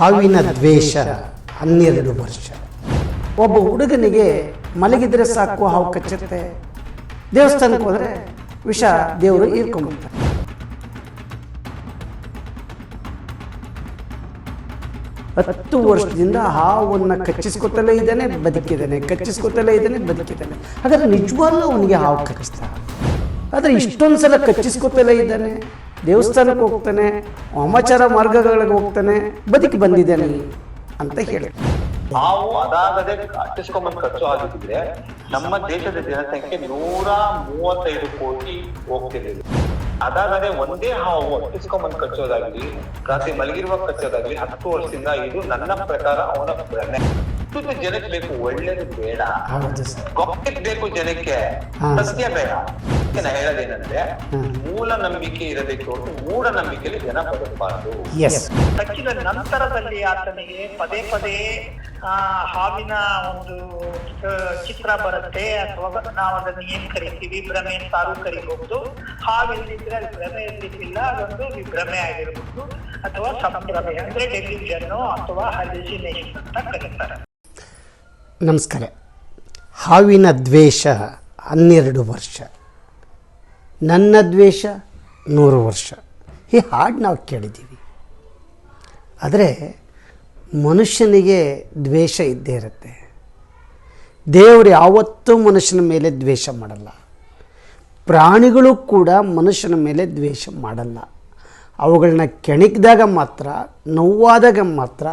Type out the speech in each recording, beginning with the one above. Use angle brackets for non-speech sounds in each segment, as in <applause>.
ಹಾವಿನ ದ್ವೇಷ ಹನ್ನೆರಡು ವರ್ಷ. ಒಬ್ಬ ಹುಡುಗನಿಗೆ ಮಲಗಿದ್ರೆ ಸಾಕು, ಹಾವು ಕಚ್ಚುತ್ತೆ. ದೇವಸ್ಥಾನಕ್ಕೆ ಹೋದರೆ ವಿಷ ದೇವರು ಹೀರ್ಕೊಂಡ್ಬಿಡ್ತಾರೆ ಹತ್ತು ವರ್ಷದಿಂದ ಹಾವನ್ನು ಕಚ್ಚಿಸ್ಕೊತಲೇ ಇದ್ದಾನೆ, ಬದುಕಿದ್ದಾನೆ, ಕಚ್ಚಿಸ್ಕೊತಲೇ ಇದ್ದಾನೆ, ಬದುಕಿದ್ದಾನೆ. ಹಾಗಾದ್ರೆ ನಿಜವಾಗ್ಲೂ ಅವನಿಗೆ ಹಾವು ಕಚ್ಚಿಸ್ತಾ ಆದರೆ ಇಷ್ಟೊಂದು ಸಲ ಕಚ್ಚಿಸ್ಕೊತಲೇ ಇದ್ದಾನೆ. ದೇವಸ್ಥಾನಕ್ಕೆ ಹೋಗ್ತಾನೆ ವಾಮಾಚಾರ ಮಾರ್ಗಗಳಿಗೆ ಹೋಗ್ತಾನೆ, ಬದುಕಿ ಬಂದಿದ್ದೇನೆ ಅಂತ ಹೇಳಿ. ನಾವು ಅದಾಗದೆ ಅಟ್ಟಿಸ್ಕೊಂಬಂದ್ ಖರ್ಚು ಆಗಿದ್ರೆ ನಮ್ಮ ದೇಶದ ಜನಸಂಖ್ಯೆ ನೂರ ಮೂವತ್ತೈದು ಕೋಟಿ ಹೋಗ್ತಿದೆ. ಅದಾಗದೆ ಒಂದೇ ಹಾವು ಅಟ್ಟಿಸ್ಕೊಂಬಂದ್ ಕಚ್ಚೋದಾಗ್ಲಿ ರಾತ್ರಿ ಮಲಗಿರುವ ಕಚ್ಚೋದಾಗ್ಲಿ ಹತ್ತು ವರ್ಷದಿಂದ ಇದು ನನ್ನ ಪ್ರಕಾರ ಅವನ ಇದು ಜನಕ್ಕೆ ಬೇಕು ಒಳ್ಳೇದು ಬೇಡ. ಹೌದು ಸರ್. ಗೊತ್ತಿದ್ ಬೇಕು ಜನಕ್ಕೆ. ಹಾ. ಸತ್ಯ ಬೇಡ. ಅದಕ್ಕೆ ನಾ ಹೇಳೋದೇನಂದ್ರೆ ಮೂಲ ನಂಬಿಕೆ ಇರಬೇಕು ಹೊರತು ಮೂಢ ನಂಬಿಕೆಯಲ್ಲಿ ಜನ ಬದುಕಬಾರದು. ಎಸ್ ಕಚ್ಚಿದ ನಂತರದಲ್ಲಿ ಆತನಿಗೆ ಪದೇ ಪದೇ ಆ ಹಾವಿನ ಒಂದು ಆ, ಚಿತ್ರ ಬರುತ್ತೆ. ಅಥವಾ ನಾವು ಅದನ್ನು ಏನ್ ಕರಿತೀವಿ? ಭ್ರಮೆ ಸಾರು ಕರಿಬಹುದು. ಹಾವಿಲ್ಲದಿದ್ರೆ ಅದು ಭ್ರಮೆ ಇರ್ಲಿಕ್ಕಿಲ್ಲ. ಅದೊಂದು ವಿಭ್ರಮೆ ಆಗಿರ್ಬೋದು. ಅಥವಾ ಸಂಭ್ರಮೆ. ಅಂದ್ರೆ ಡೆಲ್ಯೂಷನ್ ಅಥವಾ ಹಲ್ಯೂಸಿನೇಷನ್ ಅಂತ ಕರೀತಾರೆ. ನಮಸ್ಕಾರ. ಹಾವಿನ ದ್ವೇಷ ಹನ್ನೆರಡು ವರ್ಷ. ನನ್ನ ದ್ವೇಷ ನೂರು ವರ್ಷ. ಈ ಹಾಡು ನಾವು ಕೇಳಿದ್ದೀವಿ. ಆದರೆ ಮನುಷ್ಯನಿಗೆ ದ್ವೇಷ ಇದ್ದೇ ಇರುತ್ತೆ. ದೇವರು ಯಾವತ್ತೂ ಮನುಷ್ಯನ ಮೇಲೆ ದ್ವೇಷ ಮಾಡಲ್ಲ. ಪ್ರಾಣಿಗಳು ಕೂಡ ಮನುಷ್ಯನ ಮೇಲೆ ದ್ವೇಷ ಮಾಡಲ್ಲ. ಅವುಗಳನ್ನ ಕೆಣಕಿದಾಗ ಮಾತ್ರ, ನೋವಾದಾಗ ಮಾತ್ರ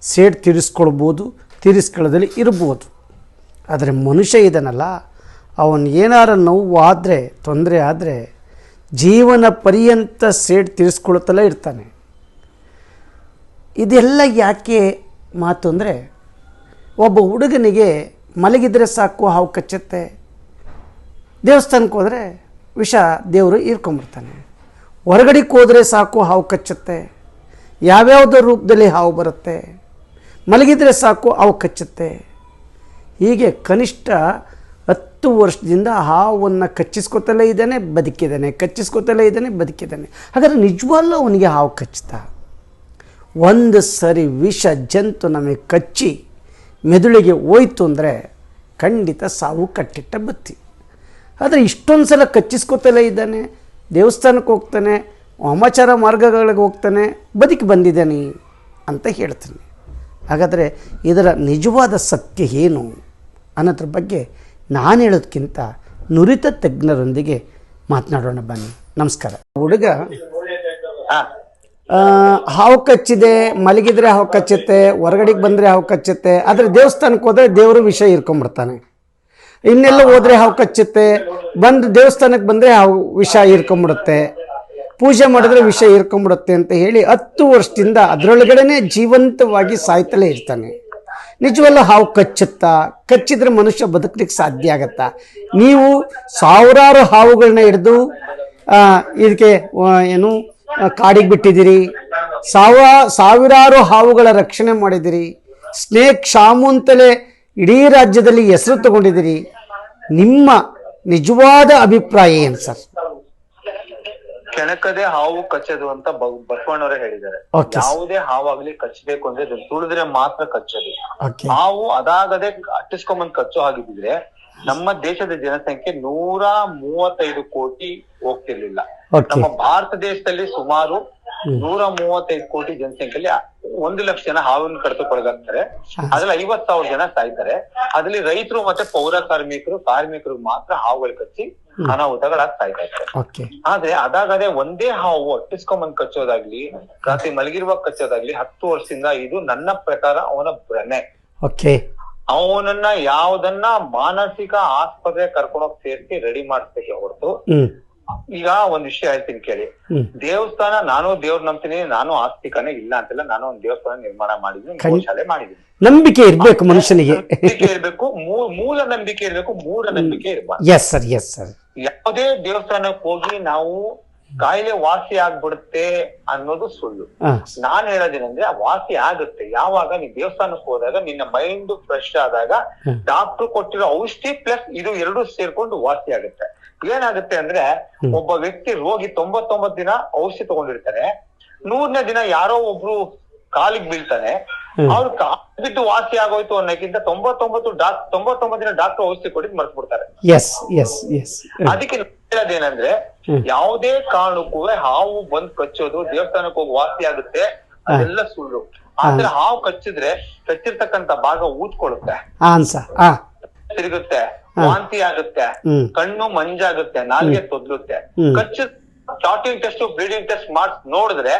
ಸೇಡ್ ತೀರಿಸ್ಕೊಳ್ಬೋದು ತೀರಿಸ್ಕೊಳ್ಳೋದಲ್ಲಿ ಇರ್ಬೋದು ಆದರೆ ಮನುಷ್ಯ ಇದನ್ನಲ್ಲ ಅವನು ಏನಾರ ನೋವಾದರೆ ತೊಂದರೆ ಆದರೆ, ಜೀವನ ಪರ್ಯಂತ ಸೇಡ್ ತೀರಿಸ್ಕೊಳ್ತಲೇ ಇರ್ತಾನೆ. ಇದೆಲ್ಲ ಯಾಕೆ ಮಾತು ಅಂದರೆ, ಒಬ್ಬ ಹುಡುಗನಿಗೆ ಮಲಗಿದರೆ ಸಾಕು, ಹಾವು ಕಚ್ಚುತ್ತೆ. ದೇವಸ್ಥಾನಕ್ಕೆ ಹೋದರೆ ವಿಷ ದೇವರು ಹೀರ್ಕೊಂಬಿಡ್ತಾನೆ ಹೊರಗಡೆಗೆ ಹೋದರೆ ಸಾಕು, ಹಾವು ಕಚ್ಚುತ್ತೆ. ಯಾವ್ಯಾವುದೋ ರೂಪದಲ್ಲಿ ಹಾವು ಬರುತ್ತೆ. ಮಲಗಿದ್ರೆ ಸಾಕು ಹಾವು ಕಚ್ಚುತ್ತೆ. ಹೀಗೆ ಕನಿಷ್ಠ ಹತ್ತು ವರ್ಷದಿಂದ ಹಾವನ್ನು ಕಚ್ಚಿಸ್ಕೊತಲೇ ಇದ್ದಾನೆ, ಬದುಕಿದ್ದಾನೆ, ಕಚ್ಚಿಸ್ಕೊತಲೇ ಇದ್ದಾನೆ, ಬದುಕಿದ್ದಾನೆ. ಹಾಗಾದರೆ ನಿಜವಲ್ಲ ಅವನಿಗೆ ಹಾವು ಕಚ್ಚುತ್ತಾ? ಒಂದು ಸರಿ ವಿಷ ಜಂತು ನಮಗೆ ಕಚ್ಚಿ ಮೆದುಳಿಗೆ ಹೋಯ್ತು ಅಂದರೆ ಖಂಡಿತ ಸಾವು ಕಟ್ಟಿಟ್ಟ ಬತ್ತಿ. ಆದರೆ ಇಷ್ಟೊಂದು ಸಲ ಕಚ್ಚಿಸ್ಕೊತಲೇ ಇದ್ದಾನೆ, ದೇವಸ್ಥಾನಕ್ಕೆ ಹೋಗ್ತಾನೆ, ವಾಮಾಚಾರ ಮಾರ್ಗಗಳಿಗೆ ಹೋಗ್ತಾನೆ, ಬದುಕಿ ಬಂದಿದ್ದಾನೆ ಅಂತ ಹೇಳ್ತಾನೆ. ಹಾಗಾದರೆ ಇದರ ನಿಜವಾದ ಸತ್ಯ ಏನು ಅನ್ನೋದ್ರ ಬಗ್ಗೆ ನಾನು ಹೇಳೋದಕ್ಕಿಂತ ನುರಿತ ತಜ್ಞರೊಂದಿಗೆ ಮಾತನಾಡೋಣ ಬನ್ನಿ. ನಮಸ್ಕಾರ. ಹುಡುಗ ಹಾವು ಕಚ್ಚಿದೆ ಮಲಗಿದ್ರೆ ಹಾವು ಕಚ್ಚುತ್ತೆ ಹೊರಗಡೆಗೆ ಬಂದರೆ ಹಾವು ಕಚ್ಚುತ್ತೆ ಆದರೆ ದೇವಸ್ಥಾನಕ್ಕೆ ಹೋದರೆ ದೇವರು ವಿಷ ಇರ್ಕೊಂಬಿಡ್ತಾನೆ ಇನ್ನೆಲ್ಲ ಹೋದರೆ ಹಾವು ಕಚ್ಚುತ್ತೆ ಬಂದು ದೇವಸ್ಥಾನಕ್ಕೆ ಬಂದರೆ ಹಾವು ವಿಷ ಇರ್ಕೊಂಬಿಡುತ್ತೆ ಪೂಜೆ ಮಾಡಿದ್ರೆ ವಿಷ ಇರ್ಕೊಂಬಿಡುತ್ತೆ ಅಂತ ಹೇಳಿ ಹತ್ತು ವರ್ಷದಿಂದ ಅದರೊಳಗಡೆನೆ ಜೀವಂತವಾಗಿ ಸಾಯ್ತಲೇ ಇರ್ತಾನೆ. ನಿಜವಲ್ಲ ಹಾವು ಕಚ್ಚುತ್ತಾ, ಕಚ್ಚಿದ್ರೆ ಮನುಷ್ಯ ಬದುಕಲಿಕ್ಕೆ ಸಾಧ್ಯ ಆಗತ್ತಾ? ನೀವು ಸಾವಿರಾರು ಹಾವುಗಳನ್ನ ಹಿಡಿದು ಇದಕ್ಕೆ ಏನು, ಕಾಡಿಗೆ ಬಿಟ್ಟಿದ್ದೀರಿ. ಸಾವ, ಸಾವಿರಾರು ಹಾವುಗಳ ರಕ್ಷಣೆ ಮಾಡಿದಿರಿ ಸ್ನೇಕ್ ಶಾಮು ಇಡೀ ರಾಜ್ಯದಲ್ಲಿ ಹೆಸರು ತಗೊಂಡಿದ್ದೀರಿ. ನಿಮ್ಮ ನಿಜವಾದ ಅಭಿಪ್ರಾಯ ಏನು ಸರ್? ಕೆಣಕದೆ ಹಾವು ಕಚ್ಚದು ಅಂತ ಬಸವಣ್ಣವರೇ ಹೇಳಿದ್ದಾರೆ. ಯಾವುದೇ ಹಾವಾಗ್ಲಿ ಕಚ್ಚಬೇಕು ಅಂದ್ರೆ ತುಳಿದ್ರೆ ಮಾತ್ರ ಕಚ್ಚದು. ಹಾವು ಅದಾಗದೆ ಅಟ್ಟಿಸ್ಕೊಂಬಂದ್ ಕಚ್ಚೋ ಹಾಗಿದ್ರೆ ನಮ್ಮ ದೇಶದ ಜನಸಂಖ್ಯೆ ನೂರ ಮೂವತ್ತೈದು ಕೋಟಿ ಹೋಗ್ತಿರ್ಲಿಲ್ಲ. ನಮ್ಮ ಭಾರತ ದೇಶದಲ್ಲಿ ಸುಮಾರು ನೂರ ಮೂವತ್ತೈದು ಕೋಟಿ ಜನಸಂಖ್ಯೆಯಲ್ಲಿ ಒಂದು ಲಕ್ಷ ಜನ ಹಾವನ್ನು ಕಡಿತಕ್ಕೊಳಗಾಗ್ತಾರೆ ಅದ್ರಲ್ಲಿ ಐವತ್ ಸಾವಿರ ಜನ ಸಾಯ್ತಾರೆ. ಅದ್ರಲ್ಲಿ ರೈತರು ಮತ್ತೆ ಪೌರ ಕಾರ್ಮಿಕರು ಕಾರ್ಮಿಕರು ಮಾತ್ರ ಹಾವುಗಳು ಕಚ್ಚಿ ಅನಾಹುತಗಳಾಗಿ ಸಾಯ್ತಾ ಇದ್ದಾರೆ. ಆದ್ರೆ ಅದಾಗದೆ ಒಂದೇ ಹಾವು ಅಟ್ಟಿಸ್ಕೊಂಬಂದ್ ಕಚ್ಚೋದಾಗ್ಲಿ ರಾತ್ರಿ ಮಲಗಿರುವಾಗ ಕಚ್ಚೋದಾಗ್ಲಿ ಹತ್ತು ವರ್ಷದಿಂದ ಇದು ನನ್ನ ಪ್ರಕಾರ ಅವನ ಭ್ರಮೆ. ಅವನನ್ನ ಯಾವ್ದನ್ನ ಮಾನಸಿಕ ಆಸ್ಪತ್ರೆ ಕರ್ಕೊಂಡೋಗ್ ಸೇರಿಸಿ ರೆಡಿ ಮಾಡಿಸ್ಬೇಕೆ ಹೊರತು ಈಗ ಒಂದ್ ವಿಷಯ ಹೇಳ್ತೀನಿ ಕೇಳಿ. ದೇವಸ್ಥಾನ ನಾನು ದೇವ್ರ ನಂಬ್ತೀನಿ ನಾನು ಆಸ್ತಿಕನೇ ಇಲ್ಲ ಅಂತಿಲ್ಲ ನಾನು ಒಂದ್ ದೇವಸ್ಥಾನ ನಿರ್ಮಾಣ ಮಾಡಿದ್ವಿ ಶಾಲೆ ಮಾಡಿದ್ವಿ ಮಾಡಿದೀನಿ ನಂಬಿಕೆ ಇರ್ಬೇಕು ಮನುಷ್ಯನಿಗೆ. ನಂಬಿಕೆ ಇರ್ಬೇಕು ಮೂಲ ನಂಬಿಕೆ ಇರ್ಬೇಕು ಮೂಢ ನಂಬಿಕೆ ಇರ್ಬಾರ್ದು. ಯಾವುದೇ ದೇವಸ್ಥಾನಕ್ಕೆ ಹೋಗಿ ನಾವು ಕಾಯಿಲೆ ವಾಸಿ ಆಗ್ಬಿಡುತ್ತೆ ಅನ್ನೋದು ಸುಳ್ಳು. ನಾನ್ ಹೇಳೋದೇನಂದ್ರೆ ವಾಸಿ ಆಗುತ್ತೆ. ಯಾವಾಗ ನೀನ್ ದೇವಸ್ಥಾನಕ್ಕೆ ಹೋದಾಗ ನಿನ್ನ ಮೈಂಡ್ ಫ್ರೆಶ್ ಆದಾಗ. ಡಾಕ್ಟರ್ ಕೊಟ್ಟಿರೋ ಔಷಧಿ ಪ್ಲಸ್ ಇದು ಎರಡು ಸೇರ್ಕೊಂಡು ವಾಸಿ ಆಗುತ್ತೆ. ಏನಾಗುತ್ತೆ ಅಂದ್ರೆ ಒಬ್ಬ ವ್ಯಕ್ತಿ ರೋಗಿ ತೊಂಬತ್ತೊಂಬತ್ ದಿನ ಔಷಧಿ ತಗೊಂಡಿರ್ತಾರೆ ನೂರನೇ ದಿನ ಯಾರೋ ಒಬ್ರು ಕಾಲಿಗೆ ಬೀಳ್ತಾನೆ. ಅವ್ರು ಕಾಲ್ ಬಿದ್ದು ವಾಸಿ ಆಗೋಯ್ತು ಅನ್ನೋಕ್ಕಿಂತ ತೊಂಬತ್ತೊಂಬತ್ತು ಡಾಕ್ ತೊಂಬತ್ತೊಂಬತ್ತು ದಿನ ಡಾಕ್ಟರ್ ಔಷಧಿ ಕೊಟ್ಟಿದ್ ಮರ್ತು ಬಿಡ್ತಾರೆ ಅದಕ್ಕೆ ಹೇಳೋದೇನಂದ್ರೆ ಯಾವುದೇ ಕಾರಣಕ್ಕೂ ಹಾವು ಬಂದ್ ಕಚ್ಚೋದು ದೇವಸ್ಥಾನಕ್ಕೆ ಹೋಗಿ ವಾಸಿ ಆಗುತ್ತೆ. ಅದೆಲ್ಲ ಸುಳ್ಳು. ಆದ್ರೆ ಹಾವು ಕಚ್ಚಿದ್ರೆ ಕಚ್ಚಿರ್ತಕ್ಕಂತ ಭಾಗ ಊದ್ಕೊಳ್ಳುತ್ತೆ. ತಿರುಗುತ್ತೆ ವಾಂತಿ ಆಗುತ್ತೆ ಕಣ್ಣು ಮಂಜಾಗುತ್ತೆ ನಾಲ್ಗೆ ತೊದ್ಲುತ್ತೆ. ಕಚ್ಚು ಚಾಟಿಂಗ್ ಟೆಸ್ಟ್ ಬ್ಲೀಡಿಂಗ್ ಟೆಸ್ಟ್ ಮಾಡ್ಸ್ ನೋಡಿದ್ರೆ.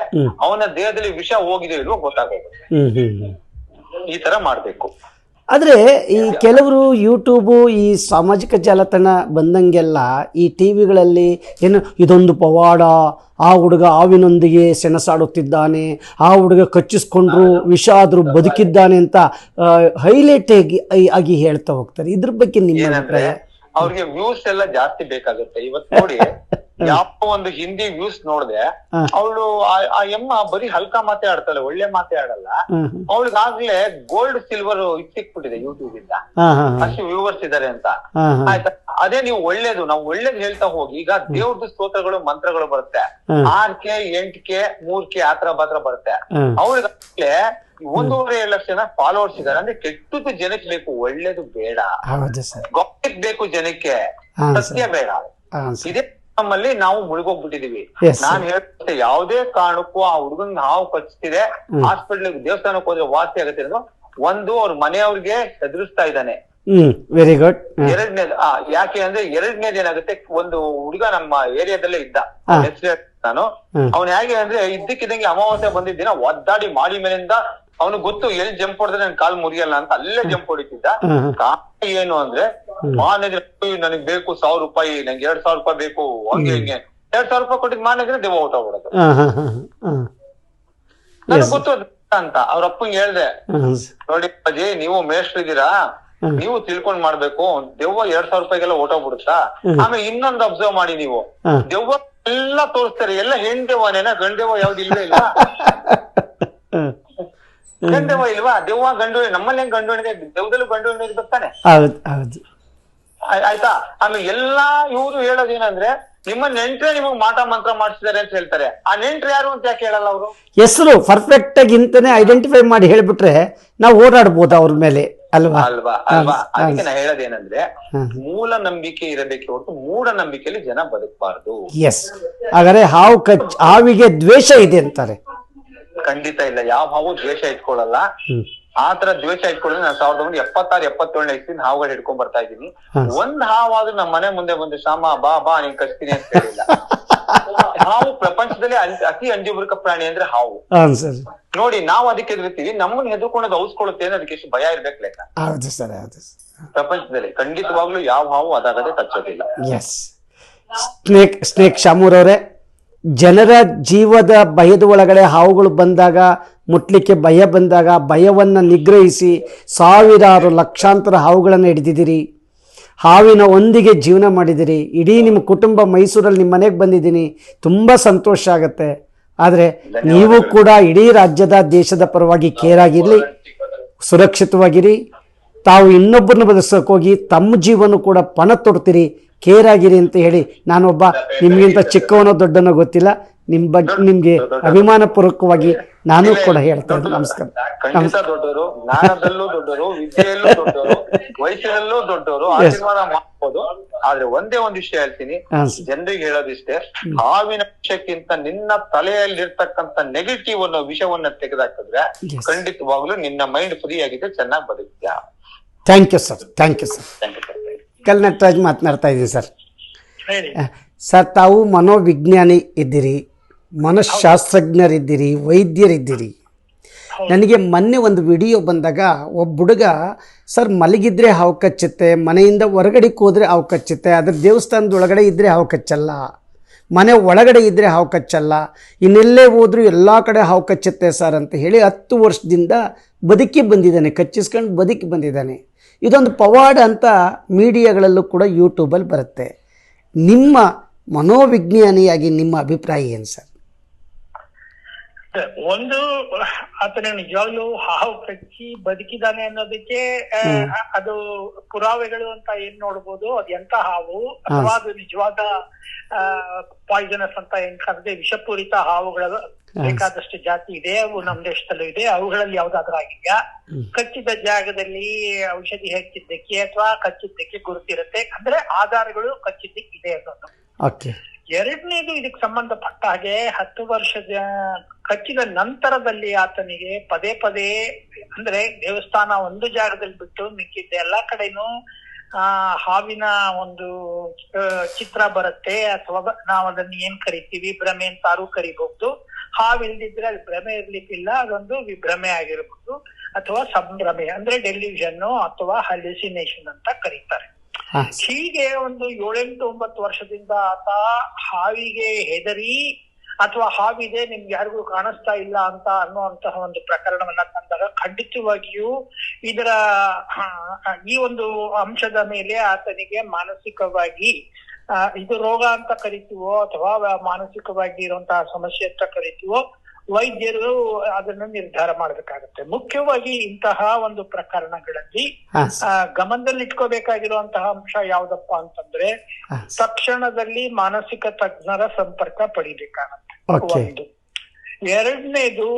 ಅವನ ದೇಹದಲ್ಲಿ ವಿಷ ಹೋಗಿದೆ ಇಲ್ವೋ ಗೊತ್ತಾಗೋಗುತ್ತೆ. ಈ ತರ ಮಾಡ್ಬೇಕು. ಆದರೆ ಈ ಕೆಲವರು ಯೂಟ್ಯೂಬು ಈ ಸಾಮಾಜಿಕ ಜಾಲತಾಣ ಬಂದಂಗೆಲ್ಲ ಈ ಟಿ ವಿಗಳಲ್ಲಿ ಏನು ಇದೊಂದು ಪವಾಡ ಆ ಹುಡುಗ ಹಾವಿನೊಂದಿಗೆ ಸೆಣಸಾಡುತ್ತಿದ್ದಾನೆ ಆ ಹುಡುಗ ಕಚ್ಚಿಸ್ಕೊಂಡ್ರು ವಿಷ ಆದರೂ ಬದುಕಿದ್ದಾನೆ ಅಂತ ಹೈಲೈಟ್ ಆಗಿ ಆಗಿ ಹೇಳ್ತಾ ಹೋಗ್ತಾರೆ. ಇದ್ರ ಬಗ್ಗೆ ನಿಮ್ಮ ಅಭಿಪ್ರಾಯ? ಅವ್ರಿಗೆ ವ್ಯೂಸ್ ಎಲ್ಲ ಜಾಸ್ತಿ ಬೇಕಾಗುತ್ತೆ. ಇವತ್ತು ನೋಡಿ ಯಾವ ಒಂದು ಹಿಂದಿ ವ್ಯೂಸ್ ನೋಡ್ದೆ. ಅವಳು ಆ ಎಮ್ಮ ಬರೀ ಹಲ್ಕಾ ಮಾತೆ ಆಡ್ತಾಳೆ ಒಳ್ಳೆ ಮಾತೆ ಆಡಲ್ಲ. ಅವಳಿಗಾಗ್ಲೇ ಗೋಲ್ಡ್ ಸಿಲ್ವರ್ ಇಟ್ಟಿಕ್ಬಿಟ್ಟಿದೆ ಯೂಟ್ಯೂಬ್ ಇಂದ. ಅಷ್ಟು ವ್ಯೂವರ್ಸ್ ಇದಾರೆ ಅಂತ. ಆಯ್ತಾ? ಅದೇ ನೀವು ಒಳ್ಳೇದು ನಾವು ಒಳ್ಳೇದು ಹೇಳ್ತಾ ಹೋಗಿ ಈಗ ದೇವ್ರದ್ದು ಸ್ತೋತ್ರಗಳು ಮಂತ್ರಗಳು ಬರುತ್ತೆ. ಆರ್ ಕೆ ಎಂಟ್ ಕೆ ಮೂರ್ ಕೆ ಆತರ ಬಾತ್ರ ಬರುತ್ತೆ. ಅವಳಿಗಾಗ್ಲೇ ಒಂದೂವರೆ ಎರಡು ಲಕ್ಷ ಜನ ಫಾಲೋವರ್ಸ್ ಇದಾರೆ. ಅಂದ್ರೆ ಕೆಟ್ಟದ್ದು ಜನಕ್ಕೆ ಬೇಕು ಒಳ್ಳೇದು ಬೇಡ. ಗೊತ್ತಿದ್ ಬೇಕು ಜನಕ್ಕೆ. ಸತ್ಯ ಬೇಡ. ಇದೇ ನಮ್ಮಲ್ಲಿ ನಾವು ಮುಳುಗೋಗ್ಬಿಟ್ಟಿದೀವಿ. ನಾನು ನಾನ್ ಹೇಳ್ತೇ ಯಾವುದೇ ಕಾರಣಕ್ಕೂ ಆ ಹುಡುಗನ್ ಹಾವು ಕಚ್ತಿದೆ ಹ್ಮ್. ಹಾಸ್ಪಿಟಲ್ ದೇವಸ್ಥಾನಕ್ಕೆ ಹೋದ್ರೆ ವಾಸಿ ಆಗುತ್ತೆ ಅನ್ನೋದು ಒಂದು ಅವ್ರ ಮನೆಯವ್ರಿಗೆ ಎದುರಿಸ್ತಾ ಇದ್ದಾನೆ. ವೆರಿ ಗುಡ್ ಎರಡನೇ ಯಾಕೆ ಅಂದ್ರೆ ಎರಡನೇದು ಏನಾಗುತ್ತೆ ಒಂದು ಹುಡುಗ ನಮ್ಮ ಏರಿಯಾದಲ್ಲೇ ಇದ್ದ. ನಾನು. ಅವ್ನ್ ಅವ್ನು ಹೇಗೆ ಅಂದ್ರೆ ಇದ್ದಕ್ಕಿದ್ದಂಗೆ ಅಮಾವಾಸ್ಯ ಬಂದಿದ್ದಿನ ಒದ್ದಾಡಿ ಮಾಡಿ ಮೇಲಿಂದ ಅವನು ಗೊತ್ತು ಎಲ್ಲಿ ಜಂಪ್ ಹೊಡೆದ್ರೆ ನನ್ ಕಾಲ್ ಮುರಿಯಲ್ಲ ಅಂತ ಅಲ್ಲೇ ಜಂಪ್ ಹೊಡಿತಿದ್ದ. ಕಾರಣ ಏನು ಅಂದ್ರೆ ಮಾನೇಜರ್ ನನಗ್ ಬೇಕು ಸಾವಿರ ರೂಪಾಯಿ ನಂಗೆ ಎರಡ್ ಸಾವಿರ ರೂಪಾಯಿ ಬೇಕು ಹಂಗೆ ಹಿಂಗೆ. ಎರಡ್ ಸಾವಿರ ರೂಪಾಯಿ ಕೊಟ್ಟಿದ್ ಮಾನೇಜರ್ ದೇವ ಊಟ ಹೊಡೋದು. ನನಗ್ ಗೊತ್ತು ಅಂತ. ಅವ್ರ ಅಪ್ಪಂಗೆ ಹೇಳ್ದೆ ನೋಡಿ ಅಜ್ಜಿ ನೀವು ಮೇಷ್ಟ್ರಿದ್ದೀರಾ ಇದ್ದೀರಾ ನೀವು ತಿಳ್ಕೊಂಡ್ ಮಾಡ್ಬೇಕು ದೆವ್ವ ಎರಡ್ ಸಾವಿರ ರೂಪಾಯಿಗೆಲ್ಲ ಓಟ ಬಿಡುತ್ತಾ ಆಮೇಲೆ ಇನ್ನೊಂದು ಅಬ್ಸರ್ವ್ ಮಾಡಿ ನೀವು. ದೆವ್ವ ಎಲ್ಲ ತೋರಿಸ್ತಾರೆ ಎಲ್ಲ ಹೆಣ್ ದೆವ್ವನೇನ ಗಂಡ್ ದೆವ್ವ ಯಾವ್ದು ಇಲ್ಲ? <laughs> ಗಂಡ್ ಇಲ್ವಾ? ದೆವ್ವ ಗಂಡು ನಮ್ಮಲ್ಲಿ ಹೆಂಗ್ ಗಂಡು ಹೆಣ್ಣಿದೆ ದೆವ್ವದಲ್ಲೂ ಗಂಡು ಹೆಣ್ಣು ಇರ್ತಾನೆ ಹೌದು ಹೌದು. ಆಯ್- ಆಯ್ತಾ? ಆಮೇಲೆ ಎಲ್ಲಾ ಇವ್ರು ಹೇಳೋದೇನಂದ್ರೆ ನಿಮ್ಮ ನೆಂಟ್ರೆ ನಿಮಗೆ ಮಾಟ ಮಂತ್ರ ಮಾಡಿಸಿದ್ದಾರೆ ಅಂತ ಹೇಳ್ತಾರೆ. ಆ ನೆಂಟ್ರು ಯಾರು ಅಂತ ಯಾಕೆ ಹೇಳಲ್ಲ ಅವರು? ಹೆಸರು ಪರ್ಫೆಕ್ಟ್ ಆಗಿ ಇಂತನೇ ಐಡೆಂಟಿಫೈ ಮಾಡಿ ಹೇಳ್ಬಿಟ್ರೆ ನಾವು ಓಡಾಡ್ಬೋದು ಅವ್ರ ಮೇಲೆ. ಅಲ್ವಾ? ಅಲ್ವಾ ಅಲ್ವಾ? ಅದಕ್ಕೆ ನಾ ಹೇಳೋದೇನಂದ್ರೆ. ಮೂಲ ನಂಬಿಕೆ ಇರಬೇಕು ಹೊರತು ಮೂಢ ನಂಬಿಕೆಯಲ್ಲಿ ಜನ ಬದುಕಬಾರದು. ಎಸ್ ಹಾಗಾದ್ರೆ ಹಾವು ಕಚ್ ಹಾವಿಗೆ ದ್ವೇಷ ಇದೆ ಅಂತಾರೆ. ಖಂಡಿತ ಇಲ್ಲ. ಯಾವ ಹಾವು ದ್ವೇಷ ಇಟ್ಕೊಳ್ಳಲ್ಲ. ಆತರ ದ್ವೇಷ ಇಟ್ಕೊಳ್ಳಿ. ನಾನು ಸಾವಿರದ ಒಂಬೈನೂರ ಎಪ್ಪತ್ತಾರು ಎಪ್ಪತ್ತೇಳನೇ ಇಸ್ವಿನ ಹಾವುಗಳು ಹಿಡ್ಕೊಂಡ್ ಬರ್ತಾ ಇದ್ದೀನಿ. ಒಂದ್ ಹಾವಾದ್ರೂ ನಮ್ಮ ಮನೆ ಮುಂದೆ ಬಂದು ಶಾಮ ಬಾ ಬಾ ನೀನ್ ಕಚ್ತೀನಿ ಅಂತ ಹೇಳಿಲ್ಲ. <laughs> ಹಾವು ಪ್ರಪಂಚದಲ್ಲಿ ಅತಿ ಅಂಜುಬುರುಕ ಪ್ರಾಣಿ ಅಂದ್ರೆ ಹಾವು. ನೋಡಿ ನಾವು ಅದಕ್ಕೆ ಎದುರ್ತೀವಿ ನಮ್ಮನ್ನ ಹೆದರ್ಕೊಂಡು ಔಸ್ಕೊಳ್ಳುತ್ತೆ ಅಂದ್ರೆ ಅದಕ್ಕೆ ಎಷ್ಟು ಭಯ ಇರ್ಬೇಕು ಲೆಕ್ಕ. ಪ್ರಪಂಚದಲ್ಲಿ ಖಂಡಿತವಾಗ್ಲೂ ಯಾವ ಹಾವು ಅದಾಗದೆ ಕಚ್ಚೋದಿಲ್ಲ ಎಸ್ ಸ್ನೇಕ್ ಶಾಮೂರ್ ಶಾಮೂರವರೇ ಜನರ ಜೀವದ ಭಯದ ಒಳಗಡೆ ಹಾವುಗಳು ಬಂದಾಗ ಮುಟ್ಲಿಕ್ಕೆ ಭಯ ಬಂದಾಗ ಭಯವನ್ನು ನಿಗ್ರಹಿಸಿ ಸಾವಿರಾರು ಲಕ್ಷಾಂತರ ಹಾವುಗಳನ್ನು ಹಿಡಿದಿದ್ದೀರಿ. ಹಾವಿನ ಒಂದಿಗೆ ಜೀವನ ಮಾಡಿದಿರಿ ಇಡೀ ನಿಮ್ಮ ಕುಟುಂಬ ಮೈಸೂರಲ್ಲಿ ನಿಮ್ಮ ಮನೆಗೆ ಬಂದಿದ್ದೀನಿ. ತುಂಬ ಸಂತೋಷ ಆಗುತ್ತೆ. ಆದರೆ ನೀವು ಕೂಡ ಇಡೀ ರಾಜ್ಯದ ದೇಶದ ಪರವಾಗಿ ಕೇರ್ ಆಗಿರಲಿ ಸುರಕ್ಷಿತವಾಗಿರಿ. ತಾವು ಇನ್ನೊಬ್ಬರನ್ನ ಹೋಗಿ ತಮ್ಮ ಜೀವನ ಕೂಡ ಪಣ ತೊಡ್ತೀರಿ. ಕೇರ್ ಆಗಿರಿ ಅಂತ ಹೇಳಿ ನಾನೊಬ್ಬ ನಿಮ್ಗಿಂತ ಚಿಕ್ಕವನೋ ದೊಡ್ಡನೋ ಗೊತ್ತಿಲ್ಲ. ನಿಮ್ ಬಗ್ಗೆ ನಿಮ್ಗೆ ಅಭಿಮಾನ ಪೂರ್ವಕವಾಗಿ ನಾನು ಕೂಡ ಹೇಳ್ತಾ ಇದ್ದೀನಿ ನಮಸ್ಕಾರ. ದೊಡ್ಡವರು ಜ್ಞಾನದಲ್ಲೂ ದೊಡ್ಡವರು ವಿದ್ಯೆಯಲ್ಲೂ ದೊಡ್ಡವರು ವಯಸ್ಸಿನಲ್ಲೂ ದೊಡ್ಡವರು ಆಶೀರ್ವಾದ ಆದ್ರೆ ಒಂದೇ ಒಂದ್ ವಿಷಯ ಹೇಳ್ತೀನಿ. ಜನರಿಗೆ ಹೇಳೋದಿಷ್ಟೇ ಹಾವಿನ ವಿಷಯಕ್ಕಿಂತ ನಿನ್ನ ತಲೆಯಲ್ಲಿರ್ತಕ್ಕಂಥ ನೆಗೆಟಿವ್ ಅನ್ನೋ ವಿಷಯವನ್ನ ತೆಗೆದಾಕಿದ್ರೆ. ಖಂಡಿತವಾಗ್ಲೂ ನಿನ್ನ ಮೈಂಡ್ ಫ್ರೀ ಆಗಿದೆ ಚೆನ್ನಾಗಿ ಬದುಕ್ತೀಯ? Thank you sir thank you sir thank you. ಕಲ್ ನಟರಾಜ್ ಮಾತನಾಡ್ತಾ ಇದ್ದೀನಿ ಸರ್. ಸರ್ ತಾವು ಮನೋವಿಜ್ಞಾನಿ ಇದ್ದೀರಿ ಮನಃಶಾಸ್ತ್ರಜ್ಞರಿದ್ದೀರಿ ವೈದ್ಯರಿದ್ದೀರಿ. ನನಗೆ ಮೊನ್ನೆ ಒಂದು ವಿಡಿಯೋ ಬಂದಾಗ ಒಬ್ಬ ಹುಡುಗ ಸರ್ ಮಲಗಿದ್ರೆ ಹಾವು ಕಚ್ಚುತ್ತೆ ಮನೆಯಿಂದ ಹೊರಗಡೆ ಹೋದರೆ ಹಾವು ಕಚ್ಚುತ್ತೆ ಅದ್ರ ದೇವಸ್ಥಾನದ ಒಳಗಡೆ ಇದ್ದರೆ ಹಾವು ಕಚ್ಚಲ್ಲ ಮನೆ ಒಳಗಡೆ ಇದ್ದರೆ ಹಾವು ಕಚ್ಚಲ್ಲ ಇನ್ನೆಲ್ಲೇ ಹೋದರೂ ಎಲ್ಲ ಕಡೆ ಹಾವು ಕಚ್ಚುತ್ತೆ ಸರ್ ಅಂತ ಹೇಳಿ ಹತ್ತು ವರ್ಷದಿಂದ ಬದುಕಿ ಬಂದಿದ್ದಾನೆ ಕಚ್ಚಿಸ್ಕೊಂಡು ಬದುಕಿ ಬಂದಿದ್ದಾನೆ. ಇದೊಂದು ಪವಾಡ ಅಂತ ಮೀಡಿಯಾಗಳಲ್ಲೂ ಕೂಡ ಯೂಟ್ಯೂಬಲ್ಲಿ ಬರುತ್ತೆ. ನಿಮ್ಮ ಮನೋವಿಜ್ಞಾನಿಯಾಗಿ ನಿಮ್ಮ ಅಭಿಪ್ರಾಯ ಏನು ಸರ್? ಒಂದು ಆತನ ನಿಜವಾಗ್ಲೂ ಹಾವು ಕಚ್ಚಿ ಬದುಕಿದಾನೆ ಅನ್ನೋದಕ್ಕೆ ಅದು ಪುರಾವೆಗಳು ಅಂತ ಏನ್ ನೋಡ್ಬೋದು ಅದ್ ಎಂತ ಹಾವು ಅಥವಾ ಅದು ನಿಜವಾದ ಪಾಯ್ಸನಸ್ ಅಂತ ಏನ್ ಕರೆದೇ ವಿಷಪೂರಿತ ಹಾವುಗಳ ಬೇಕಾದಷ್ಟು ಜಾತಿ ಇದೆ ಅವು ನಮ್ ದೇಶದಲ್ಲೂ ಇದೆ ಅವುಗಳಲ್ಲಿ ಯಾವ್ದಾದ್ರೂ ಆಗಿದ್ಯಾ? ಕಚ್ಚಿದ ಜಾಗದಲ್ಲಿ ಔಷಧಿ ಹೆಚ್ಚಿದ್ದಕ್ಕೆ ಅಥವಾ ಕಚ್ಚಿದ್ದಕ್ಕೆ ಗುರುತಿರುತ್ತೆ ಅಂದ್ರೆ ಆಧಾರಗಳು ಕಚ್ಚಿದ್ದಕ್ಕೆ ಇದೆ ಅನ್ನೋದು. ಎರಡನೇದು ಇದಕ್ಕೆ ಸಂಬಂಧಪಟ್ಟ ಹಾಗೆ ಹತ್ತು ವರ್ಷದ ಕಚ್ಚಿದ ನಂತರದಲ್ಲಿ ಆತನಿಗೆ ಪದೇ ಪದೇ ಅಂದ್ರೆ ದೇವಸ್ಥಾನ ಒಂದು ಜಾಗದಲ್ಲಿ ಬಿಟ್ಟು ಮಿಕ್ಕಿದ್ದ ಎಲ್ಲಾ ಕಡೆನೂ, ಆ, ಹಾವಿನ ಒಂದು ಚಿತ್ರ ಬರುತ್ತೆ. ಅಥವಾ ನಾವು ಅದನ್ನ ಏನ್ ಕರಿತೀವಿ? ಭ್ರಮೆ ಅಂತಾರು ಕರಿಬಹುದು. ಹಾವಿಲ್ದಿದ್ರೆ ಅಲ್ಲಿ ಭ್ರಮೆ ಇರ್ಲಿಕ್ಕಿಲ್ಲ. ಅದೊಂದು ವಿಭ್ರಮೆ ಆಗಿರಬಹುದು ಅಥವಾ ಸಂಭ್ರಮೆ. ಅಂದ್ರೆ ಡೆಲ್ಯೂಷನ್ ಅಥವಾ ಹಲ್ಯೂಸಿನೇಷನ್ ಅಂತ ಕರೀತಾರೆ. ಹೀಗೆ ಒಂದು ಏಳೆಂಟು ಒಂಬತ್ತು ವರ್ಷದಿಂದ ಆತ ಹಾವಿಗೆ ಹೆದರಿ ಅಥವಾ ಹಾವಿದೆ ನಿಮ್ಗೆ ಯಾರಿಗೂ ಕಾಣಿಸ್ತಾ ಇಲ್ಲ ಅಂತ ಅನ್ನುವಂತಹ ಒಂದು ಪ್ರಕರಣವನ್ನ ತಂದಾಗ ಖಂಡಿತವಾಗಿಯೂ ಇದರ ಈ ಒಂದು ಅಂಶದ ಮೇಲೆ ಆತನಿಗೆ ಮಾನಸಿಕವಾಗಿ ಇದು ರೋಗ ಅಂತ ಕರಿತೀವೋ ಅಥವಾ ಮಾನಸಿಕವಾಗಿ ಇರುವಂತಹ ಸಮಸ್ಯೆ ಅಂತ ಕರಿತೀವೋ ವೈದ್ಯರು ಅದನ್ನ ನಿರ್ಧಾರ ಮಾಡಬೇಕಾಗುತ್ತೆ. ಮುಖ್ಯವಾಗಿ ಇಂತಹ ಒಂದು ಪ್ರಕರಣಗಳಲ್ಲಿ ಗಮನದಲ್ಲಿಟ್ಕೋಬೇಕಾಗಿರುವಂತಹ ಆ, ಗಮನದಲ್ಲಿ ಇಟ್ಕೋಬೇಕಾಗಿರುವಂತಹ ಅಂಶ ಯಾವ್ದಪ್ಪ ಅಂತಂದ್ರೆ ತಕ್ಷಣದಲ್ಲಿ ಮಾನಸಿಕ ತಜ್ಞರ ಸಂಪರ್ಕ ಪಡಿಬೇಕಾಗತ್ತೆ. ಒಂದು. ಎರಡನೇದು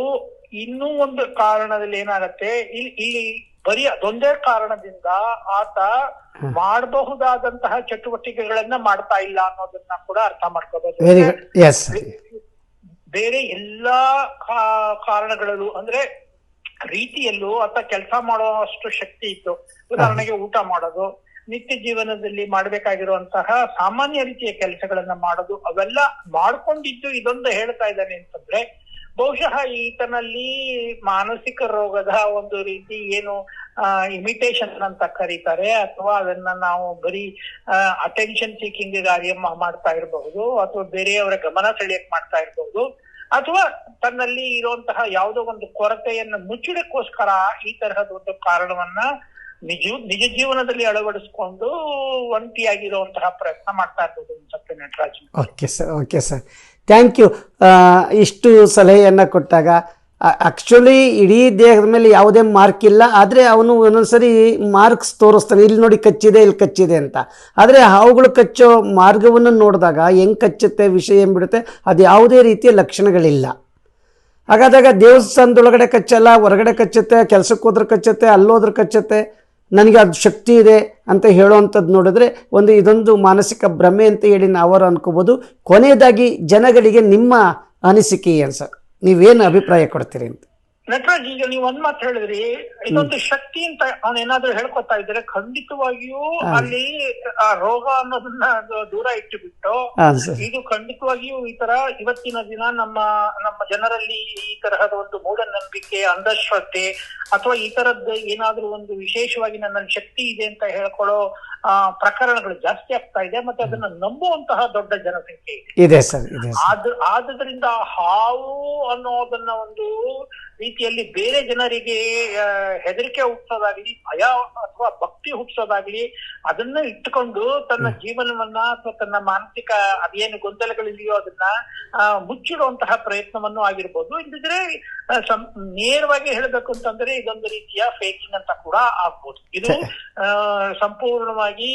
ಇನ್ನೂ ಒಂದು ಕಾರಣದಲ್ಲಿ ಏನಾಗತ್ತೆ ಇಲ್ಲಿ ಇಲ್ಲಿ ಬರೀ ಅದೊಂದೇ ಕಾರಣದಿಂದ ಆತ ಮಾಡಬಹುದಾದಂತಹ ಚಟುವಟಿಕೆಗಳನ್ನ ಮಾಡ್ತಾ ಇಲ್ಲ ಅನ್ನೋದನ್ನ ಕೂಡ ಅರ್ಥ ಮಾಡ್ಕೋಬಹುದು ಬೇರೆ ಎಲ್ಲಾ ಕಾರಣಗಳಲ್ಲೂ, ಅಂದ್ರೆ ರೀತಿಯಲ್ಲೂ ಆತ ಕೆಲಸ ಮಾಡುವಷ್ಟು ಶಕ್ತಿ ಇತ್ತು. ಉದಾಹರಣೆಗೆ ಊಟ ಮಾಡೋದು, ನಿತ್ಯ ಜೀವನದಲ್ಲಿ ಮಾಡ್ಬೇಕಾಗಿರುವಂತಹ ಸಾಮಾನ್ಯ ರೀತಿಯ ಕೆಲಸಗಳನ್ನ ಮಾಡೋದು, ಅವೆಲ್ಲ ಮಾಡ್ಕೊಂಡಿದ್ದು ಇದೊಂದು ಹೇಳ್ತಾ ಇದ್ದಾನೆ ಅಂತಂದ್ರೆ ಬಹುಶಃ ಈತನಲ್ಲಿ ಮಾನಸಿಕ ರೋಗದ ಒಂದು ರೀತಿ ಏನು ಇಮಿಟೇಷನ್ ಅಂತ ಕರೀತಾರೆ, ಅಥವಾ ಅದನ್ನ ನಾವು ಬರೀ ಅಟೆನ್ಷನ್ ಸೀಕಿಂಗ್ಗಾಗಿ ಮಾ- ಮಾಡ್ತಾ ಇರಬಹುದು, ಅಥವಾ ಬೇರೆಯವರ ಗಮನ ಸೆಳೆಯಕ್ ಮಾಡ್ತಾ ಇರಬಹುದು, ಅಥವಾ ತನ್ನಲ್ಲಿ ಇರುವಂತಹ ಯಾವುದೋ ಒಂದು ಕೊರತೆಯನ್ನು ಮುಚ್ಚಿಡಕ್ಕೋಸ್ಕರ ಈ ತರಹದ ಒಂದು ಕಾರಣವನ್ನ ನಿಜ ನಿಜ ಜೀವನದಲ್ಲಿ ಅಳವಡಿಸಿಕೊಂಡು ಒಂಟಿಯಾಗಿರುವಂತಹ ಪ್ರಯತ್ನ ಮಾಡ್ತಾ ಇರ್ಬೋದು ಅನ್ಸುತ್ತೆ Nataraj okay sir okay sir thank you. ಇಷ್ಟು ಸಲಹೆಯನ್ನು ಕೊಟ್ಟಾಗ ಆ್ಯಕ್ಚುಲಿ ಇಡೀ ದೇಹದ ಮೇಲೆ ಯಾವುದೇ ಮಾರ್ಕ್ ಇಲ್ಲ, ಆದರೆ ಅವನು ಒಂದೊಂದ್ಸರಿ ಮಾರ್ಕ್ಸ್ ತೋರಿಸ್ತಾನೆ, ಇಲ್ಲಿ ನೋಡಿ ಕಚ್ಚಿದೆ, ಇಲ್ಲಿ ಕಚ್ಚಿದೆ ಅಂತ. ಆದರೆ ಹಾವುಗಳು ಕಚ್ಚೋ ಮಾರ್ಗವನ್ನು ನೋಡಿದಾಗ ಹೆಂಗೆ ಕಚ್ಚುತ್ತೆ, ವಿಷಯ ಏನು ಬಿಡುತ್ತೆ, ಅದು ಯಾವುದೇ ರೀತಿಯ ಲಕ್ಷಣಗಳಿಲ್ಲ. ಹಾಗಾದಾಗ ದೇವಸ್ಥಾನದೊಳಗಡೆ ಕಚ್ಚಲ್ಲ, ಹೊರಗಡೆ ಕಚ್ಚುತ್ತೆ, ಕೆಲಸಕ್ಕೆ ಹೋದ್ರೆ ಕಚ್ಚುತ್ತೆ, ಅಲ್ಲೋದ್ರೆ ಕಚ್ಚುತ್ತೆ. ನನಗೆ ಅದು ಶಕ್ತಿ ಇದೆ ಅಂತ ಹೇಳುವಂಥದ್ದು ನೋಡಿದ್ರೆ ಒಂದು ಇದೊಂದು ಮಾನಸಿಕ ಭ್ರಮೆ ಅಂತ ಹೇಳಿ ನಾವು ಅನ್ಕೋಬೋದು. ಕೊನೆಯದಾಗಿ ಜನಗಳಿಗೆ ನಿಮ್ಮ ಅನಿಸಿಕೆ ಏನು ಸರ್? ನೀವೇನು ಅಭಿಪ್ರಾಯ ಕೊಡ್ತೀರಿ ಅಂತ? ನಟರಾಜ್ ಈಗ ನೀವು ಒಂದ್ ಮಾತು ಹೇಳಿದ್ರಿ ಇದೊಂದು ಶಕ್ತಿ ಅಂತ ಅವನ್ ಏನಾದ್ರೂ ಹೇಳ್ಕೊತಾ ಇದ್ರೆ ಖಂಡಿತವಾಗಿಯೂ ಅಲ್ಲಿ ಆ ರೋಗ ಅನ್ನೋದನ್ನ ದೂರ ಇಟ್ಟು ಬಿಟ್ಟು ಇದು ಖಂಡಿತವಾಗಿಯೂ ಈ ತರ ಇವತ್ತಿನ ದಿನ ನಮ್ಮ ನಮ್ಮ ಜನರಲ್ಲಿ ಈ ತರಹದ ಒಂದು ಮೂಢನಂಬಿಕೆ ಅಂಧಶ್ರದ್ಧೆ ಅಥವಾ ಈ ತರದ್ದು ಏನಾದ್ರೂ ಒಂದು ವಿಶೇಷವಾಗಿ ನನ್ನ ಶಕ್ತಿ ಇದೆ ಅಂತ ಹೇಳ್ಕೊಳ್ಳೋ ಆ ಪ್ರಕರಣಗಳು ಜಾಸ್ತಿ ಆಗ್ತಾ ಇದೆ ಮತ್ತೆ ಅದನ್ನ ನಂಬುವಂತಹ ದೊಡ್ಡ ಜನಸಂಖ್ಯೆ ಇದೆ. ಆದ್ರಿಂದ ಹಾವು ಅನ್ನೋದನ್ನ ಒಂದು ರೀತಿಯಲ್ಲಿ ಬೇರೆ ಜನರಿಗೆ ಹೆದರಿಕೆ ಹುಟ್ಟಿಸೋದಾಗ್ಲಿ ಭಯ ಅಥವಾ ಭಕ್ತಿ ಹುಟ್ಟಿಸೋದಾಗ್ಲಿ ಅದನ್ನ ಇಟ್ಟುಕೊಂಡು ತನ್ನ ಜೀವನವನ್ನ ಅಥವಾ ತನ್ನ ಮಾನಸಿಕ ಅದೇನು ಗೊಂದಲಗಳಿದೆಯೋ ಅದನ್ನ ಮುಚ್ಚಿಡುವಂತಹ ಪ್ರಯತ್ನವನ್ನು ಆಗಿರ್ಬೋದು. ಇಲ್ಲದಿದ್ರೆ ನೇರವಾಗಿ ಹೇಳಬೇಕು ಅಂತಂದ್ರೆ ಇದೊಂದು ರೀತಿಯ ಫೇಕಿಂಗ್ ಅಂತ ಕೂಡ ಆಗ್ಬೋದು. ಇದು ಸಂಪೂರ್ಣವಾಗಿ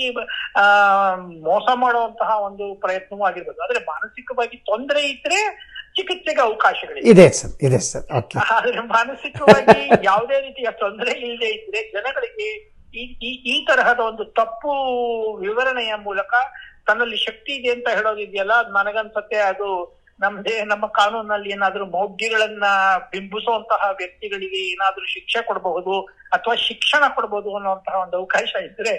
ಆ ಮೋಸ ಮಾಡುವಂತಹ ಒಂದು ಪ್ರಯತ್ನವೂ ಆಗಿರ್ಬೋದು. ಆದ್ರೆ ಮಾನಸಿಕವಾಗಿ ತೊಂದರೆ ಇದ್ರೆ ಚಿಕಿತ್ಸೆಗೆ ಅವಕಾಶಗಳಿದೆ ಇದೆ ಸರ್ ಇದೆ ಸರ್ ಓಕೆ. ಆದ್ರೆ ಮಾನಸಿಕವಾಗಿ ಯಾವುದೇ ರೀತಿಯ ತೊಂದರೆ ಇಲ್ಲದೆ ಇದ್ರೆ ಜನಗಳಿಗೆ ಈ ಈ ಈ ತರಹದ ಒಂದು ತಪ್ಪು ವಿವರಣೆಯ ಮೂಲಕ ತನ್ನಲ್ಲಿ ಶಕ್ತಿ ಇದೆ ಅಂತ ಹೇಳೋದಿದೆಯಲ್ಲ ಅದ್ ನನಗನ್ಸತ್ತೆ ಅದು ನಮ್ದೇ ನಮ್ಮ ಕಾನೂನಲ್ಲಿ ಏನಾದ್ರೂ ಮೌಢ್ಯಗಳನ್ನ ಬಿಂಬಿಸುವಂತಹ ವ್ಯಕ್ತಿಗಳಿಗೆ ಏನಾದ್ರೂ ಶಿಕ್ಷೆ ಕೊಡಬಹುದು ಅಥವಾ ಶಿಕ್ಷಣ ಕೊಡಬಹುದು ಅನ್ನುವಂತಹ ಒಂದು ಅವಕಾಶ ಇದ್ರೆ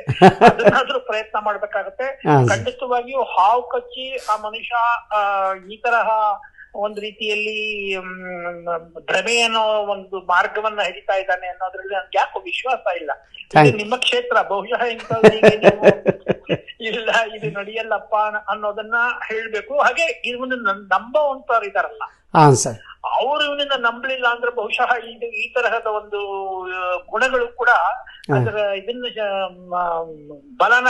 ಅದನ್ನಾದ್ರೂ ಪ್ರಯತ್ನ ಮಾಡ್ಬೇಕಾಗತ್ತೆ. ಖಂಡಿತವಾಗಿಯೂ ಹಾವು ಕಚ್ಚಿ ಆ ಮನುಷ್ಯ ಆ, ಈ ತರಹ ಒಂದು ರೀತಿಯಲ್ಲಿ ಭ್ರಮೆ ಅನ್ನೋ ಒಂದು ಮಾರ್ಗವನ್ನ ಹಿಡಿತಾ ಇದ್ದಾನೆ ಅನ್ನೋದ್ರಲ್ಲಿ ನನ್ಗೆ ಯಾಕೋ ವಿಶ್ವಾಸ ಇಲ್ಲ. ಇದು ನಿಮ್ಮ ಕ್ಷೇತ್ರ ಬಹುಶಃ <laughs> ಇಲ್ಲ ಇದು ನಡೆಯಲ್ಲಪ್ಪ ಅನ್ನೋದನ್ನ ಹೇಳ್ಬೇಕು. ಹಾಗೆ ಇವನು ನಂಬುವಂತವ್ರು ಇದಾರಲ್ಲ. ಅವ್ರು ಇವನನ್ನ ನಂಬಲಿಲ್ಲ ಅಂದ್ರೆ ಬಹುಶಃ ಇದು ಈ ತರಹದ ಒಂದು ಗುಣಗಳು ಕೂಡ ಅದರ ಇದನ್ನ ಬಲನ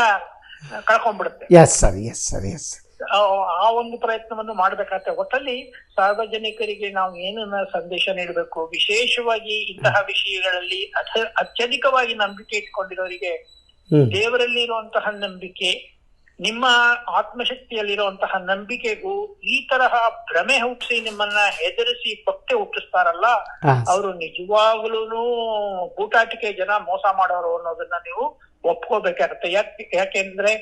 ಕಳ್ಕೊಂಡ್ಬಿಡುತ್ತೆ. Yes sir yes sir yes ಆ ಒಂದು ಪ್ರಯತ್ನವನ್ನು ಮಾಡ್ಬೇಕಾಗ್ತದೆ. ಒಟ್ಟಲ್ಲಿ ಸಾರ್ವಜನಿಕರಿಗೆ ನಾವು ಏನನ್ನ ಸಂದೇಶ ನೀಡಬೇಕು ವಿಶೇಷವಾಗಿ ಇಂತಹ ವಿಷಯಗಳಲ್ಲಿ ಅತ್ಯಧಿಕವಾಗಿ ನಂಬಿಕೆ ಇಟ್ಕೊಂಡಿರೋರಿಗೆ ದೇವರಲ್ಲಿ ಇರುವಂತಹ ನಂಬಿಕೆ ನಿಮ್ಮ ಆತ್ಮಶಕ್ತಿಯಲ್ಲಿರುವಂತಹ ನಂಬಿಕೆಗೂ ಈ ತರಹ ಭ್ರಮೆ ಹುಟ್ಟಿಸಿ ನಿಮ್ಮನ್ನ ಹೆದರಿಸಿ ಪಕ್ಕೆ ಹುಟ್ಟಿಸ್ತಾರಲ್ಲ ಅವರು ನಿಜವಾಗ್ಲೂ ಬೂಟಾಟಿಕೆ ಜನ ಮೋಸ ಮಾಡೋರು ಅನ್ನೋದನ್ನ ನೀವು ಒಪ್ಕೋಬೇಕಾಗತ್ತೆ ಯಾಕೆ, ಯಾಕೆಂದ್ರೆ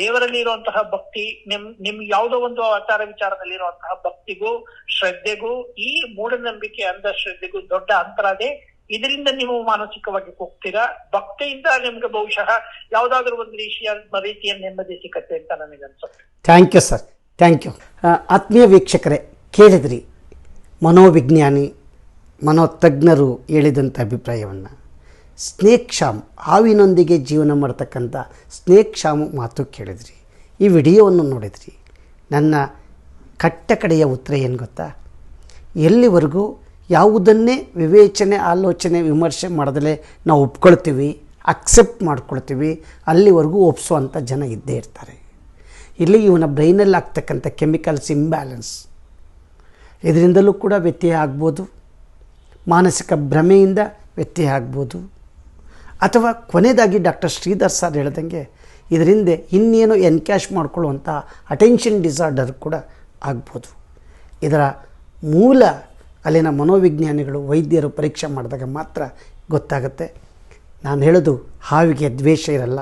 ದೇವರಲ್ಲಿ ಇರುವಂತಹ ಭಕ್ತಿ, ನಿಮ್ ನಿಮ್ ಯಾವುದೋ ಒಂದು ಆಚಾರ ವಿಚಾರದಲ್ಲಿ ಇರುವಂತಹ ಭಕ್ತಿಗೂ, ಶ್ರದ್ಧೆಗೂ, ಈ ಮೂಢನಂಬಿಕೆ ಅಂಧಶ್ರದ್ಧೆಗೂ ದೊಡ್ಡ ಅಂತರ ಇದೆ ಇದರಿಂದ ನೀವು ಮಾನಸಿಕವಾಗಿ ಹೋಗ್ತೀರಾ? ಭಕ್ತಿಯಿಂದ ನಿಮ್ಗೆ ಬಹುಶಃ ಯಾವ್ದಾದ್ರು ಒಂದು ರೀತಿಯ ರೀತಿಯ ನೆಮ್ಮದಿ ಸಿಕ್ಕತ್ತೆ ಅಂತ ನನಗನ್ಸುತ್ತೆ thank you sir thank you ಆತ್ಮೀಯ ವೀಕ್ಷಕರೇ, ಕೇಳಿದ್ರಿ. ಮನೋವಿಜ್ಞಾನಿ, ಮನೋತಜ್ಞರು ಹೇಳಿದಂಥ ಅಭಿಪ್ರಾಯವನ್ನು. ಸ್ನೇಕ್ ಶಾಮ್ ಹಾವಿನೊಂದಿಗೆ ಜೀವನ ಮಾಡ್ತಕ್ಕಂಥ ಸ್ನೇಕ್ ಶಾಮ್ ಮಾತು ಕೇಳಿದ್ರಿ. ಈ ವಿಡಿಯೋವನ್ನು ನೋಡಿದ್ರಿ. ನನ್ನ ಕಟ್ಟ ಕಡೆಯ ಉತ್ತರ ಏನು ಗೊತ್ತಾ? ಎಲ್ಲಿವರೆಗೂ ಯಾವುದನ್ನೇ ವಿವೇಚನೆ, ಆಲೋಚನೆ, ವಿಮರ್ಶೆ ಮಾಡದಲೇ ನಾವು ಒಪ್ಕೊಳ್ತೀವಿ, ಅಕ್ಸೆಪ್ಟ್ ಮಾಡ್ಕೊಳ್ತೀವಿ, ಅಲ್ಲಿವರೆಗೂ ಒಪ್ಸುವಂಥ ಜನ ಇದ್ದೇ ಇರ್ತಾರೆ. ಇಲ್ಲಿ ಇವನ ಬ್ರೈನಲ್ಲಿ ಆಗ್ತಕ್ಕಂಥ ಕೆಮಿಕಲ್ಸ್ ಇಂಬ್ಯಾಲೆನ್ಸ್. ಇದರಿಂದಲೂ ಕೂಡ ವ್ಯತ್ಯಯ ಆಗ್ಬೋದು. ಮಾನಸಿಕ ಭ್ರಮೆಯಿಂದ ವ್ಯತ್ಯಯ ಆಗ್ಬೋದು. ಅಥವಾ ಕೊನೆಯದಾಗಿ ಡಾಕ್ಟರ್ ಶ್ರೀಧರ್ ಸರ್ ಹೇಳ್ದಂಗೆ, ಇದರಿಂದ ಇನ್ನೇನು ಎನ್ಕ್ಯಾಶ್ ಮಾಡ್ಕೊಳ್ಳುವಂಥ ಅಟೆನ್ಷನ್ ಡಿಸಾರ್ಡರ್ ಕೂಡ ಆಗ್ಬೋದು. ಇದರ ಮೂಲ ಅಲ್ಲಿನ ಮನೋವಿಜ್ಞಾನಿಗಳು, ವೈದ್ಯರು ಪರೀಕ್ಷೆ ಮಾಡಿದಾಗ ಮಾತ್ರ ಗೊತ್ತಾಗುತ್ತೆ. ನಾನು ಹೇಳೋದು ಹಾವಿಗೆ ದ್ವೇಷ ಇರಲ್ಲ,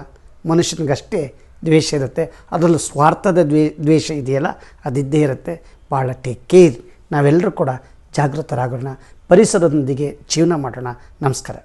ಮನುಷ್ಯನಿಗಷ್ಟೇ ದ್ವೇಷ ಇರುತ್ತೆ. ಅದರಲ್ಲೂ ಸ್ವಾರ್ಥದ ದ್ವೇ, ದ್ವೇಷ ಇದೆಯಲ್ಲ, ಅದಿದ್ದೇ ಇರುತ್ತೆ. ಭಾಳ ಟೇಕ್ ಕೇರ್ ನಾವೆಲ್ಲರೂ ಕೂಡ ಜಾಗೃತರಾಗೋಣ. ಪರಿಸರದೊಂದಿಗೆ ಜೀವನ ಮಾಡೋಣ. ನಮಸ್ಕಾರ.